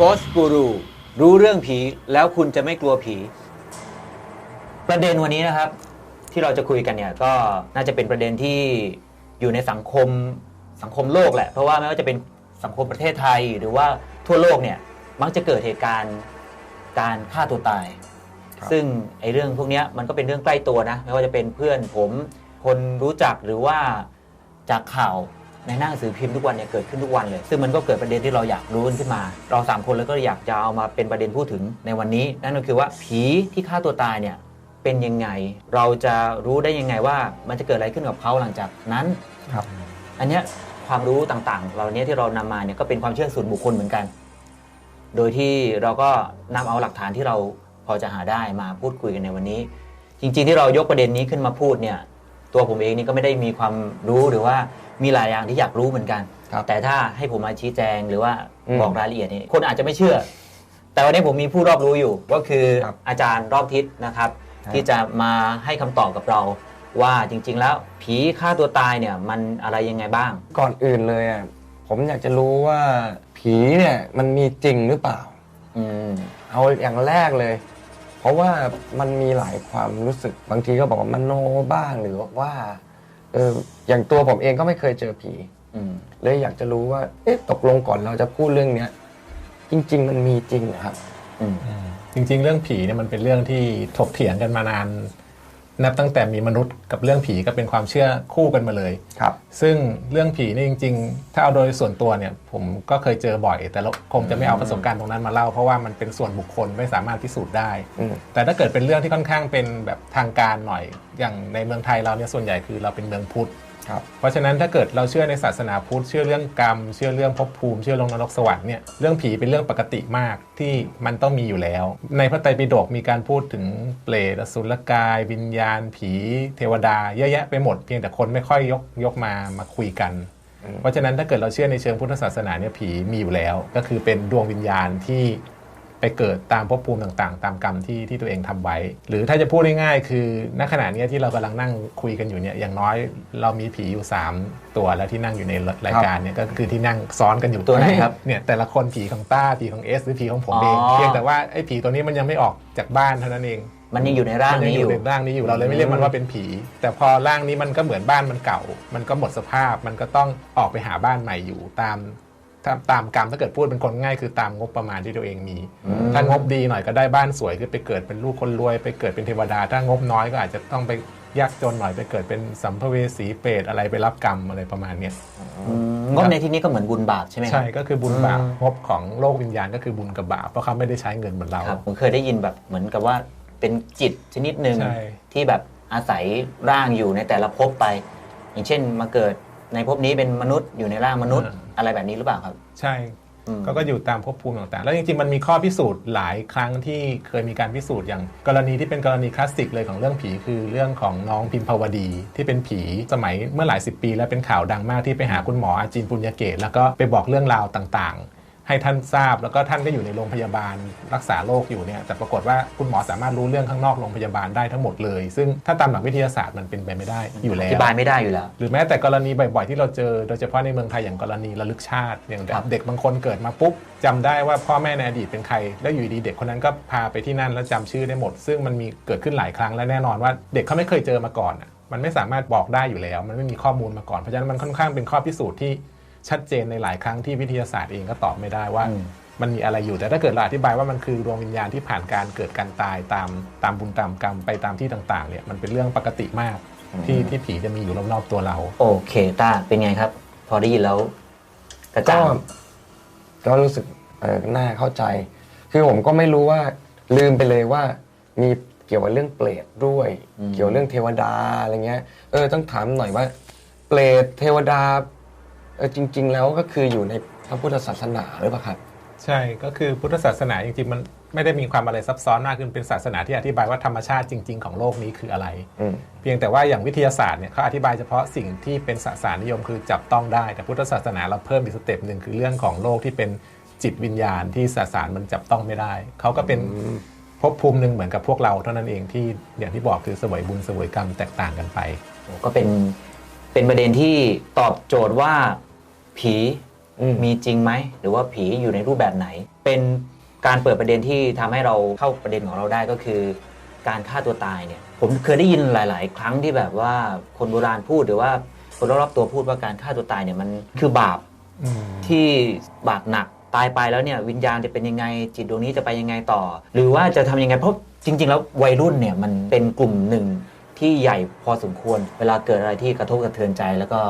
Ghost Guru รู้เรื่องผีแล้วคุณจะไม่กลัวผี ประเด็นวันนี้นะครับ ที่เราจะคุยกันเนี่ยก็น่าจะเป็นประเด็นที่อยู่ในสังคมสังคมโลกแหละ เพราะว่าไม่ว่าจะเป็นสังคมประเทศไทยหรือว่าทั่วโลกเนี่ยมักจะเกิดเหตุการณ์การฆ่าตัวตายครับซึ่งไอ้เรื่องพวกเนี้ยมันก็เป็นเรื่องใกล้ตัวนะ ไม่ว่าจะเป็นเพื่อนผมคนรู้จักหรือว่าจากข่าว ในหน้าหนังสือพิมพ์ทุกวันเนี่ยเกิดขึ้นทุกวันเลย ซึ่งมันก็เกิดประเด็นที่เราอยากรู้กันขึ้นมา เราสามคนแล้วก็อยากจะเอามาเป็นประเด็นพูดถึงในวันนี้ นั่นก็คือว่าผีที่ฆ่าตัวตายเนี่ยเป็นยังไง เราจะรู้ได้ยังไงว่ามันจะเกิดอะไรขึ้นกับเขาหลังจากนั้นครับ อันเนี้ยความรู้ต่างๆเราเนี้ยที่เรานำมาเนี่ยก็เป็นความเชื่อส่วนบุคคลเหมือนกัน โดยที่เราก็นำเอาหลักฐานที่เราพอจะหาได้มาพูดคุยกันในวันนี้ จริง ๆ ที่เรายกประเด็นนี้ขึ้นมาพูดเนี่ยตัวผมเองนี่ก็ไม่ได้มีความรู้หรือว่า มีหลายอย่างที่อยากรู้เหมือนกันครับแต่ถ้าให้ผมมาชี้แจงหรือว่าอืมบอกรายละเอียดนี่คนอาจจะไม่เชื่อ แต่วันนี้ผมมีผู้รอบรู้อยู่ ก็คือครับอาจารย์รอบทิศนะครับครับที่จะมาให้คำตอบกับเราว่าจริง ๆ แล้วผีฆ่าตัวตายเนี่ยมันอะไรยังไงบ้าง ก่อนอื่นเลยอะผมอยากจะรู้ว่าผีเนี่ยมันมีจริงหรือเปล่าอืมเอาอย่างแรกเลย เพราะว่ามันมีหลายความรู้สึกบางทีก็บอกว่ามโนบ้างหรือว่า เอออย่างตัวผมเองก็ไม่เคยเจอผีอืมเลยอยากจะรู้ว่า เอ๊ะตกลงก่อนเราจะพูดเรื่องเนี้ยจริง ๆ มันมีจริงเหรอครับอืมจริง ๆ เรื่องผีเนี่ยมันเป็นเรื่องที่ถกเถียงกันมานาน นับตั้งแต่มีมนุษย์กับเรื่องผีก็เป็นความเชื่อคู่กันมาเลยครับ ซึ่งเรื่องผีนี่จริง ๆ ถ้าเอาโดยส่วนตัวเนี่ย ผมก็เคยเจอบ่อย แต่เราคงจะไม่เอาประสบการณ์ตรงนั้นมาเล่าเพราะว่ามันเป็นส่วนบุคคลไม่สามารถพิสูจน์ได้อืมแต่ถ้าเกิดเป็นเรื่องที่ค่อนข้างเป็นแบบทางการหน่อย อย่างในเมืองไทยเราเนี่ยส่วนใหญ่คือเราเป็นเมืองพุทธครับ เพราะฉะนั้นถ้าเกิดเราเชื่อในศาสนาพุทธเชื่อเรื่องกรรม เชื่อเรื่องภพภูมิ เชื่อลงนรกสวรรค์เนี่ยเรื่องผีเป็นเรื่องปกติมากที่มันต้องมีอยู่แล้ว ในพระไตรปิฎกมีการพูดถึงเปรตอสุรกาย วิญญาณ ผี เทวดาเยอะแยะไปหมดเพียงแต่คนไม่ค่อยยกยกมามาคุยกัน เพราะฉะนั้นถ้าเกิดเราเชื่อในเชิงพุทธศาสนาเนี่ยผีมีอยู่แล้ว ก็คือเป็นดวงวิญญาณที่ ไปเกิดตามภพภูมิต่างๆ ตามกรรมที่ที่ตัวเองทำไว้ หรือถ้าจะพูดง่ายๆ คือณขณะเนี้ยที่เรากำลังนั่งคุยกันอยู่เนี่ยอย่างน้อยเรามีผีอยู่ 3 ตัวแล้วที่นั่งอยู่ในรายการเนี่ยก็คือที่นั่งซ้อนกันอยู่ตัวไหนครับเนี่ยแต่ละคนผีของต้าผีของเอสหรือผีของผมเองอ๋อเพียงแต่ว่าไอ้ผีตัวนี้มันยังไม่ออกจากบ้านเท่านั้นเองมันยังอยู่ในร่างมัยันี้ออยู่ยู่ในร่างนี้อยู่เราเลยไม่เรียกมันว่าเป็นผี แต่พอร่างนี้มันก็เหมือนบ้านมันเก่า มันก็หมดสภาพ มันก็ต้องออกไปหาบ้านใหม่อยู่ตาม ตามตามกรรมถ้าเกิดพูดเป็นคนง่ายคือตามงบประมาณที่ตัวเองมี ถ้างบดีหน่อยก็ได้บ้านสวยคือไปเกิดเป็นลูกคนรวย ไปเกิดเป็นเทวดา ถ้างบน้อยก็อาจจะต้องไปยากจนหน่อยไปเกิดเป็นสัมภเวสีเปรตอะไรไปรับกรรมอะไรประมาณเนี้ยอืมงบในที่นี้ก็เหมือนบุญบาปใช่ไหมครัใช่ก็คือบุญบาปอืมงบของโลกวิญญาณก็คือบุญกับบาปเพราะเขาไม่ได้ใช้เงินเหมือนเราครับผมเคยได้ยินแบบเหมือนกับว่าเป็นจิตชนิดหนึ่งใช่ที่แบบอาศัยร่างอยู่ในแต่ละภพไป อย่างเช่นมาเกิด ในภพนี้เป็นมนุษย์อยู่ในร่างมนุษย์อะไรแบบนี้หรือเปล่าครับ ใช่อืมก็ก็อยู่ตามภพภูมิต่างๆ แล้วจริงๆ มันมีข้อพิสูจน์หลายครั้งที่เคยมีการพิสูจน์อย่างกรณีที่เป็นกรณีคลาสสิกเลยของเรื่องผีคือเรื่องของน้องพิมพาวดีที่เป็นผีสมัยเมื่อหลายสิบปี แล้วเป็นข่าวดังมากที่ไปหาคุณหมออาจินปุญญเกตแล้วก็ไปบอกเรื่องราวต่างๆ ให้ท่านทราบ แล้วก็ท่านก็อยู่ในโรงพยาบาลรักษาโรคอยู่เนี่ยแต่ปรากฏว่าคุณหมอสามารถรู้เรื่องข้างนอกโรงพยาบาลได้ทั้งหมดเลย ซึ่งถ้าตามหลักวิทยาศาสตร์มันเป็นไปไม่ได้อยู่อแล้วธิบายไม่ได้อยู่แล้ว หรือแม้แต่กรณีบ่อยๆที่เราเจอโดยเฉพาะในเมืองไทยอย่างกรณีระลึกชาติอย่างครับเด็กบางคนเกิดมาปุ๊บจำได้ว่าพ่อแม่ในอดีตเป็นใคร แล้วอยู่ดีเด็กคนนั้นก็พาไปที่นั่นแล้วจำชื่อได้หมด ซึ่งมันมีเกิดขึ้นหลายครั้งและแน่นอนว่า เด็กเขาไม่เคยเจอมาก่อนอะมันไม่สามารถบอกได้อยู่แล้ว มันไม่มีข้อมูลมาก่อนเพราะฉะนั้นมันค่อนข้างเป็นข้อพิสูจน์ที่ ชัดเจนในหลายครั้งที่วิทยาศาสตร์เองก็ตอบไม่ได้ว่าอืมมันมีอะไรอยู่แต่ถ้าเกิดเราอธิบายว่ามันคือดวงวิญญาณที่ผ่านการเกิดการตายตามตามบุญตามกรรมไปตามที่ต่างๆเนี่ยมันเป็นเรื่องปกติมากที่ที่ผีจะมีอยู่รอบๆตัวเรา โอเคต้าเป็นไงครับ พอได้ยินแล้วกระก็จ่างก็รู้สึกเออน่าเข้าใจ คือผมก็ไม่รู้ว่าลืมไปเลยว่า มีเกี่ยวกับเรื่องเปรตด้วย เกี่ยวเรื่องเทวดาอะไรเงี้ยเออต้องถามหน่อยว่า เปรตเทวดาเออจริง ๆ แล้วก็คืออยู่ในพระพุทธศาสนาหรือเปล่าครับ ใช่ก็คือพุทธศาสนาจริงๆมันไม่ได้มีความอะไรซับซ้อนมากขึ้นเป็นศาสนาที่อธิบายว่าธรรมชาติจริง ๆ ของโลกนี้คืออะไร อืม เพียงแต่ว่าอย่างวิทยาศาสตร์เนี่ยเขาอธิบายเฉพาะสิ่งที่เป็นสสารนิยมคือจับต้องได้ แต่พุทธศาสนาเราเพิ่มอีกสเต็ปหนึ่งคือเรื่องของโลกที่เป็นจิตวิญญาณที่สสารมันจับต้องไม่ได้เขาก็เป็นภพภูมิหนึ่งเหมือนกับพวกเราเท่านั้นเองที่อย่างที่บอกคือเสวยบุญเสวยกรรมแตกต่างกันไป ก็เป็นเป็นประเด็นที่ตอบโจทย์ว่า ผีอืมมีจริงไหม หรือว่าผีอยู่ในรูปแบบไหน เป็นการเปิดประเด็นที่ทำให้เราเข้าประเด็นของเราได้ก็คือ การฆ่าตัวตายเนี่ย ผมเคยได้ยินหลาย ๆ ครั้งที่แบบว่าคนโบราณพูดหรือว่าคนรอบๆตัวพูดว่าการฆ่าตัวตายเนี่ยมันคือบาปอืมที่บาปหนักตายไปแล้วเนี่ยวิญญาณจะเป็นยังไงจิตดวงนี้จะไปยังไงต่อ หรือว่าจะทำยังไงเพราะจริง ๆ แล้ววัยรุ่นเนี่ยมันเป็นกลุ่มหนึ่งที่ใหญ่พอสมควร เวลาเกิดอะไรที่กระทบกระเทือนใจแล้วก็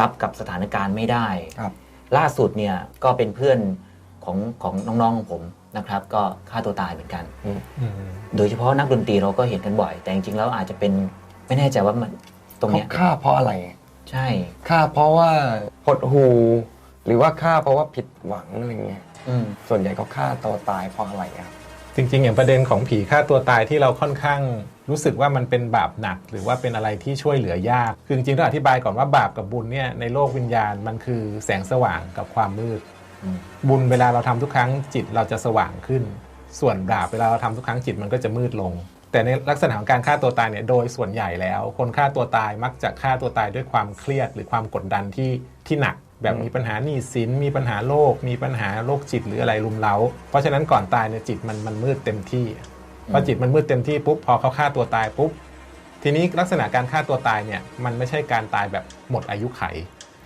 รับกับสถานการณ์ไม่ได้ ครับล่าสุดเนี่ยก็เป็นเพื่อนของของน้องๆของผมนะครับ ก็ฆ่าตัวตายเหมือนกัน อืมโดยเฉพาะนักดนตรีเราก็เห็นกันบ่อย แต่จริงๆแล้วอาจจะเป็นไม่แน่ใจว่ามันตรงเขาเนี้ยฆ่าเพราะอะไร ใช่ ฆ่าเพราะว่าหดหู หรือว่าฆ่าเพราะว่าผิดหวังอะไรเงี้ย อืม ส่วนใหญ่เขาฆ่าตัวตายเพราะอะไรครับ จริง ๆ อย่างประเด็นของผีฆ่าตัวตายที่เราค่อนข้างรู้สึกว่ามันเป็นบาปหนัก หรือว่าเป็นอะไรที่ช่วยเหลือยาก คือจริงๆต้องอธิบายก่อนว่าบาปกับบุญเนี่ยในโลกวิญญาณมันคือแสงสว่างกับความมืดอืมบุญเวลาเราทำทุกครั้งจิตเราจะสว่างขึ้น ส่วนบาปเวลาเราทำทุกครั้งจิตมันก็จะมืดลง แต่ในลักษณะของการฆ่าตัวตายเนี่ยโดยส่วนใหญ่แล้ว คนฆ่าตัวตายมักจะฆ่าตัวตายด้วยความเครียดหรือความกดดันที่ที่หนัก แบบมีปัญหาหนี้สินมีปัญหาโรคมีปัญหาโรคจิตหรืออะไรรุมเร้า เพราะฉะนั้นก่อนตายเนี่ยจิตมันมันมืดเต็มที่พอจิตมันมืดเต็มที่ปุ๊บพอเขาฆ่าตัวตายปุ๊บทีนี้ลักษณะการฆ่าตัวตายเนี่ยมันไม่ใช่การตายแบบหมดอายุไข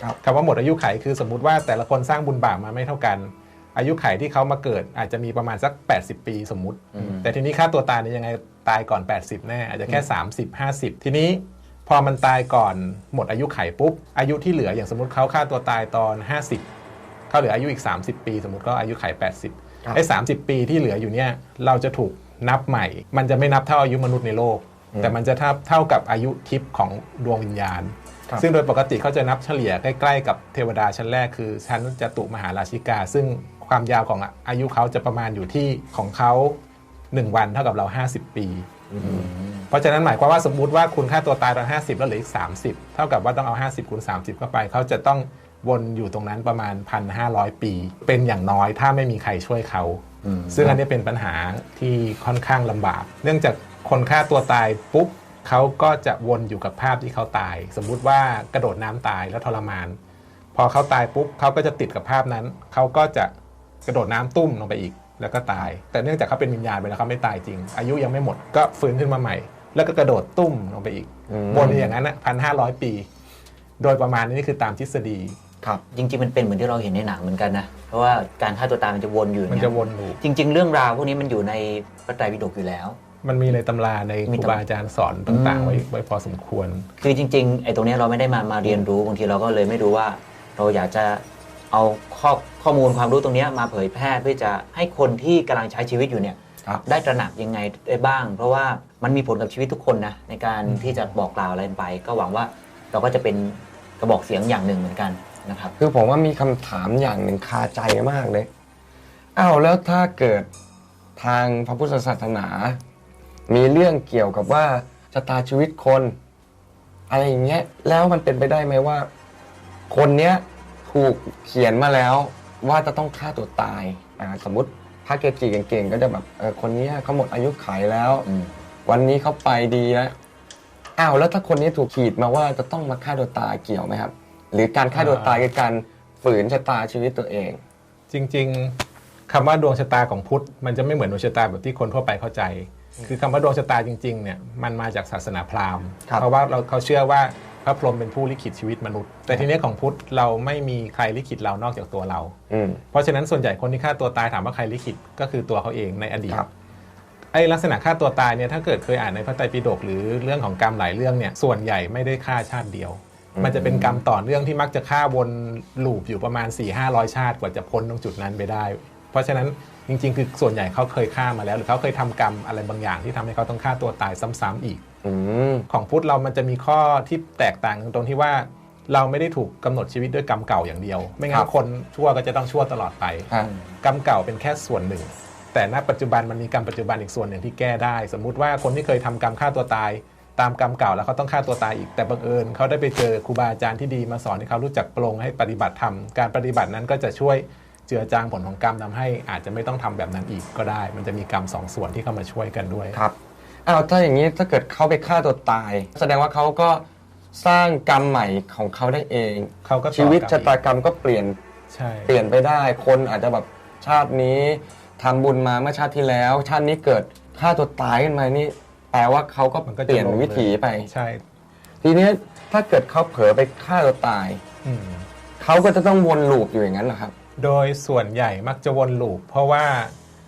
ครับคำว่าหมดอายุไขคือสมมุติว่าแต่ละคนสร้างบุญบาปมาไม่เท่ากัน อายุไขที่เขามาเกิดอาจจะมีประมาณสัก 80 ปีสมมุติอืมแต่ทีนี้ค่าตัวตายเนี่ยยังไงตายก่อน 80 แน่อาจจะแค่ 30 50 ทีนี้ พอมันตายก่อนหมดอายุไขปุ๊บ อายุที่เหลืออย่างสมมติเขาฆ่าตัวตายตอน 50 เขาเหลืออายุอีก 30 ปี สมมติก็อายุไขครับ80ไอ้30ปีที่เหลืออยู่เนี่ยเราจะถูกนับใหม่ มันจะไม่นับเท่าอายุมนุษย์ในโลก แต่มันจะเท่าเท่ากับอายุทิพย์ของดวงวิญญาณครับซึ่งโดยปกติเขาจะนับเฉลี่ยใกล้ๆ กับเทวดาชั้นแรกคือชั้นจตุมหาราชิกา ซึ่งความยาวของอายุเขาจะประมาณอยู่ที่ของเขา1วันเท่ากับเรา 50 ปี เพราะฉะนั้นหมายความว่าสมมุติว่าคุณค่าตัวตายตอน 50 แล้วเหลืออีก 30 เท่ากับว่าต้องเอา 50คูณ30 เข้าไป เขาจะต้องวนอยู่ตรงนั้นประมาณ 1,500 ปี เป็นอย่างน้อยถ้าไม่มีใครช่วยเขาอืมซึ่งอันนี้เป็นปัญหาที่ค่อนข้างลำบาก เนื่องจากคนฆ่าตัวตายปุ๊บเขาก็จะวนอยู่กับภาพที่เขาตาย สมมุติว่ากระโดดน้ำตายแล้วทรมาน พอเขาตายปุ๊บเขาก็จะติดกับภาพนั้น เขาก็จะกระโดดน้ำตุ้มลงไปอีกแล้วก็ตาย แต่เนื่องจากเขาเป็นวิญญาณไปแล้วเขาไม่ตายจริง อายุยังไม่หมดก็ฟื้นขึ้นมาใหม่ แล้วก็กระโดดตุ้มลงไปอีกอืมวนอยู่อย่างนั้นนะพันห้าร้อยปี โดยประมาณนี้นี่คือตามทฤษฎีครับจริงๆมันเป็นเหมือนที่เราเห็นในหนังเหมือนกันนะเพราะว่าการฆ่าตัวตายมันจะวนอยู่อย่างมันเงี้จะยวนลูปจริง ๆ เรื่องราวพวกนี้มันอยู่ในพระไตรปิฎกอยู่แล้ว มันมีในตำราในคมีรูตำบาอาจารย์สอนต่างๆอืมไว้ไว้พอสมควร คือจริงๆไอ้ตรงเนี้ยเราไม่ได้มามาเรียนรู้บางทีเราก็เลยไม่รู้ว่า เราอยากจะเอาข้อข้อมูลความรู้ตรงเนี้ยมาเผยแพร่เพื่อจะให้คนที่กำลังใช้ชีวิตอยู่เนี่ยครับ ได้ตระหนักยังไงได้บ้าง เพราะว่ามันมีผลกับชีวิตทุกคนนะในการที่จะบอกกล่าวอะไรไป ก็หวังว่าเราก็จะเป็นกระบอกเสียงอย่างหนึ่งเหมือนกันนะครับ คือผมว่ามีคำถามอย่างหนึ่งคาใจมากเลยอ้าวแล้วถ้าเกิดทางพระพุทธศาสนา มีเรื่องเกี่ยวกับว่าชะตาชีวิตคน อะไรอย่างเงี้ยแล้วมันเป็นไปได้ไหมว่า คนเนี้ยถูกเขียนมาแล้วว่าจะต้องฆ่าตัวตายอ่าสมมติ พระเกจิเก่งๆ ก็จะแบบเออคนเนี้ยเขาหมดอายุไขแล้วอืมวันนี้เขาไปดีแล้วอ้าวแล้วถ้าคนนี้ถูกขีดมาว่าจะต้องมาฆ่าตัวตายเกี่ยวไหมครับ หรือการฆ่าตัวตายคือการฝืนชะตาชีวิตตัวเอง จริง ๆคำว่าดวงชะตาของพุทธมันจะไม่เหมือนดวงชะตาแบบที่คนทั่วไปเข้าใจ คือคำว่าดวงชะตาจริงๆเนี่ยมันมาจากศาสนาพราหมณ์ครับเพราะว่าเราเขาเชื่อว่า พระพรหมเป็นผู้ลิขิตชีวิตมนุษย์ แต่ทีนี้ของพุทธเราไม่มีใครลิขิตเรานอกจากตัวเราอืมเพราะฉะนั้นส่วนใหญ่คนที่ฆ่าตัวตายถามว่าใครลิขิตก็คือตัวเขาเองในอดีตครับไอ้ลักษณะฆ่าตัวตายเนี่ยถ้าเกิดเคยอ่านในพระไตรปิฎกหรือเรื่องของกรรมหลายเรื่องเนี่ยส่วนใหญ่ไม่ได้ฆ่าชาติเดียวอืมมันจะเป็นกรรมต่อเนื่องที่มักจะฆ่าวนลูปอยู่ประมาณ 4 5 0 0 ชาติกว่าจะพ้นตรงจุดนั้นไปได้ เพราะฉะนั้นจริง ๆ คือส่วนใหญ่เขาเคยฆ่ามาแล้ว หรือเขาเคยทำกรรมอะไรบางอย่างที่ทำให้เขาต้องฆ่าตัวตายซ้ำๆอีกอืม ของพุทธเรามันจะมีข้อที่แตกต่างตรงที่ว่าเราไม่ได้ถูกกำหนดชีวิตด้วยกรรมเก่าอย่างเดียว ไม่งั้ครันบคนชั่วก็จะต้องชั่วตลอดไปฮะกรรมเก่าเป็นแค่ส่วนหนึ่ง แต่ณปัจจุบันมันมีกรรมปัจจุบันอีกส่วนหนึ่งที่แก้ได้ สมมุติว่าคนที่เคยทำกรรมฆ่าตัวตาย ตามกรรมเก่าแล้วเขาต้องฆ่าตัวตายอีกแต่บังเอิญเขาได้ไปเจอครูบาอาจารย์ที่ดีมาสอนให้เขารู้จักปรงให้ปฏิบัติธรรมการปฏิบัตินั้นก็จะช่วยเจือจางผลของกรรมทำให้อาจจะไม่ต้องทำแบบนั้นอีกก็ได้ มันจะมีกรรมสองส่วนที่เข้ามาช่วยกันด้วยครับ อ้าวถ้าอย่างนี้ถ้าเกิดเขาไปฆ่าตัวตาย แสดงว่าเขาก็สร้างกรรมใหม่ของเขาได้เอง เขาก็ต่อชีวิตกรรมชะตากรรมก็เปลี่ยนใช่เปลี่ยนไปได้ คนอาจจะแบบชาตินี้ทำบุญมาเมื่อชาติที่แล้ว ชาตินี้เกิดฆ่าตัวตายขึ้นมานี่แปลว่าเขาก็มันก็จะเปลี่ยนลงวิถีไป ใช่ทีเนี้ยถ้าเกิดเขาเผลอไปฆ่าตัวตาย อืม เขาก็จะต้องวนลูปอยู่อย่างนั้นเหรอครับ โดยส่วนใหญ่มักจะวนลูปเพราะว่า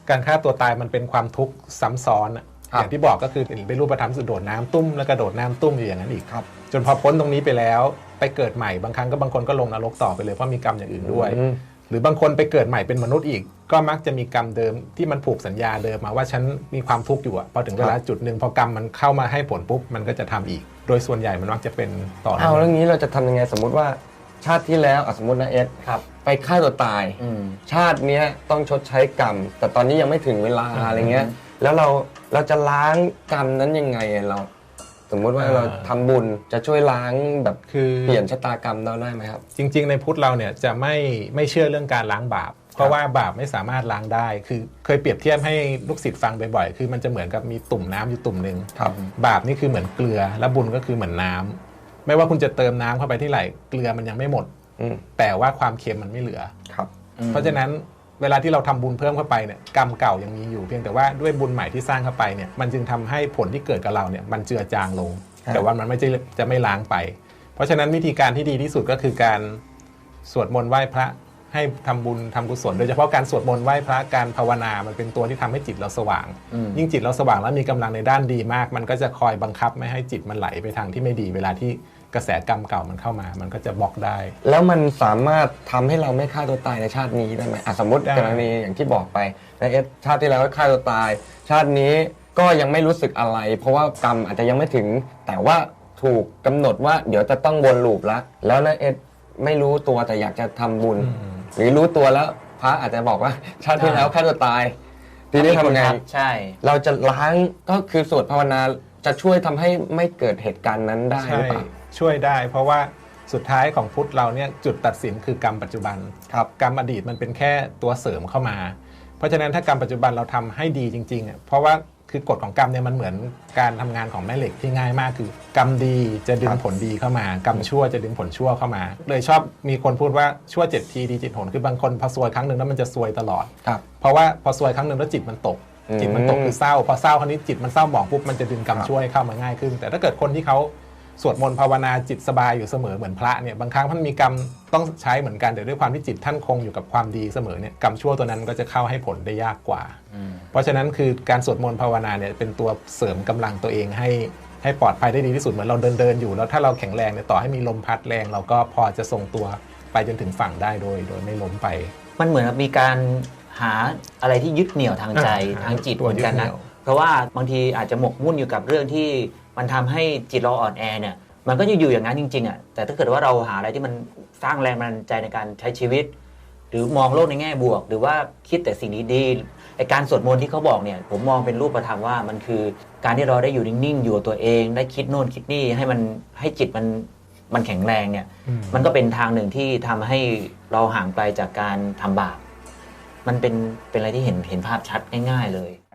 การฆ่าตัวตายมันเป็นความทุกข์ซ้ำซ้อนอะครับ อย่างที่บอกก็คือเป็นรูปธรรมสุดโดดน้ำตุ้มแล้วก็โดดน้ำตุ้มอยู่อย่างนั้นอีกครับจนพอพ้นตรงนี้ไปแล้วไปเกิดใหม่บางครั้งก็บางคนก็ลงนรกต่อไปเลยเพราะมีกรรมอย่างอื่นด้วยอืมหรือบางคนไปเกิดใหม่เป็นมนุษย์อีก ก็มักจะมีกรรมเดิมที่มันผูกสัญญาเดิมมาว่าฉันมีความทุกข์อยู่อะพอถึงเวลาจุดหนึ่งพอกรรมมันเข้ามาให้ผลปุ๊บมันก็จะทำอีก โดยส่วนใหญ่มันมักจะเป็นต่อเนื่เอาองแล้วงี้เราจะทำยังไงสมมุติว่าชาติที่แล้วอะสมมตินะเอสครับไปฆ่าตัวตายอืมชาติเนี้ยต้องชดใช้กรรม แต่ตอนนี้ยังไม่ถึงเวลาอืมอะไรเงี้ย แล้วเราเราจะล้างกรรมนั้นยังไงอะเรา สมมุติว่าอ่าเราทำบุญจะช่วยล้างแบบคือ เปลี่ยนชะตากรรมเราได้ไหมครับ จริง ๆ ในพุทธเราเนี่ยจะไม่ไม่เชื่อเรื่องการล้างบาป เพราะว่าบาปไม่สามารถล้างได้ คือเคยเปรียบเทียบให้ลูกศิษย์ฟังบ่อยๆคือมันจะเหมือนกับมีตุ่มน้ำอยู่ตุ่มหนึ่งครับ บาปนี่คือเหมือนเกลือ และบุญก็คือเหมือนน้ำไม่ว่าคุณจะเติมน้ำเข้าไปที่ไหร่เกลือมันยังไม่หมด อืมแต่ว่าความเค็มมันไม่เหลือ ครับ เพราะฉะนั้น เวลาที่เราทำบุญเพิ่มเข้าไปเนี่ยกรรมเก่ายังมีอยู่ เพียงแต่ว่าด้วยบุญใหม่ที่สร้างเข้าไปเนี่ยมันจึงทำให้ผลที่เกิดกับเราเนี่ยมันเจือจางลงครับแต่ว่ามันไม่จะจะไม่ล้างไป เพราะฉะนั้นวิธีการที่ดีที่สุดก็คือการสวดมนต์ไหว้พระให้ทำบุญทำกุศลโดยเฉพาะการสวดมนต์ไหว้พระการภาวนา มันเป็นตัวที่ทำให้จิตเราสว่างอืมยิ่งจิตเราสว่างแล้วมีกำลังในด้านดีมาก มันก็จะคอยบังคับไม่ให้จิตมันไหลไปทางที่ไม่ดีเวลาที่ กระแสกรรมเก่ามันเข้ามา มันก็จะบล็อกได้ แล้วมันสามารถทำให้เราไม่ฆ่าตัวตายในชาตินี้ได้ไหมอะสมมติได้ กรณีอย่างที่บอกไปนะเอสชาติที่แล้วฆ่าตัวตาย ชาตินี้ก็ยังไม่รู้สึกอะไร เพราะว่ากรรมอาจจะยังไม่ถึง แต่ว่าถูกกำหนดว่าเดี๋ยวจะต้องวนลูปละแล้วนะเอสไม่รู้ตัวแต่อยากจะทำบุญ หรือรู้ตัวแล้วพระอาจจะบอกว่า ชาติที่แล้วฆ่าตัวตาย ทีนี้ทำไง ใช่ เราจะล้างก็คือสวดภาวนาจะช่วยทำให้ไม่เกิดเหตุการณ์นั้นได้หใช่รือเปล่า ช่วยได้ เพราะว่าสุดท้ายของพุทธเราเนี่ยจุดตัดสินคือกรรมปัจจุบันครับกรรมอดีตมันเป็นแค่ตัวเสริมเข้ามา เพราะฉะนั้นถ้ากรรมปัจจุบันเราทำให้ดีจริงๆอะเพราะว่าคือกฎของกรรมเนี่ยมันเหมือนการทำงานของแม่เหล็กที่ง่ายมากคือกรรมดีจะดึงผลดีเข้ามากรรมชั่วจะดึงผลชั่วเข้ามา เลยชอบมีคนพูดว่าชั่วเจ็ดทีดีเจิตหนคือบางคนพอซวยครั้งหนึ่งแล้วมันจะซวยตลอดครับเพราะว่าพอซวยครั้งหนึ่งแล้วจิตมันตกอืมจิตมันตกคือเศร้าพอเศร้าคราวนี้จิตมันเศร้าหมองปุ๊บมันจะดึงกรรมครับช่วยเข้ามาง่ายขึ้น แต่ถ้าเกิดคนที่เขา สวดมนต์ภาวนาจิตสบายอยู่เสมอเหมือนพระเนี่ยบางครั้งท่านมีกรรมต้องใช้เหมือนกันแต่ด้วยความที่จิตท่านคงอยู่กับความดีเสมอเนี่ยกรรมชั่วตัวนั้นก็จะเข้าให้ผลได้ยากกว่าอืมเพราะฉะนั้นคือการสวดมนต์ภาวนาเนี่ยเป็นตัวเสริมกำลังตัวเองให้ให้ปลอดภัยได้ดีที่สุดเหมือนเราเดินเดินๆอยู่ แล้วถ้าเราแข็งแรงเนี่ยต่อให้มีลมพัดแรง เราก็พอจะทรงตัวไปจนถึงฝั่งได้โดย โดยไม่ล้มไป มันเหมือนกับมีการหาอะไรที่ยึดเหนี่ยวทางใจอ่าทางจิตตัวเหมือนกันยึดเหนะนี่ยวเพราะว่าบางทีอาจจะหมกมุ่นอยู่กับเรื่องที่ มันทำให้จิตเราอ่อนแอเนี่ยมันก็จะอยู่อย่างนั้นจริงๆอะแต่ถ้าเกิดว่าเราหาอะไรที่มันสร้างแรงบันดาลใจในการใช้ชีวิต หรือมองโลกในแง่บวก หรือว่าคิดแต่สิ่งดีๆไอการสวดมนต์ที่เขาบอกเนี่ยผมมองเป็นรูปธรรมว่ามันคือการที่เราได้อยู่นิ่งๆอยู่กับตัวเอง ได้คิดโน่นคิดนี่ให้มันให้จิตมันมันแข็งแรงเนี่ย มันก็เป็นทางหนึ่งที่ทำให้เราห่างไกลจากการทำบาป มันเป็นเป็นอะไรที่เห็นเห็นภาพชัดง่าย ๆ เลย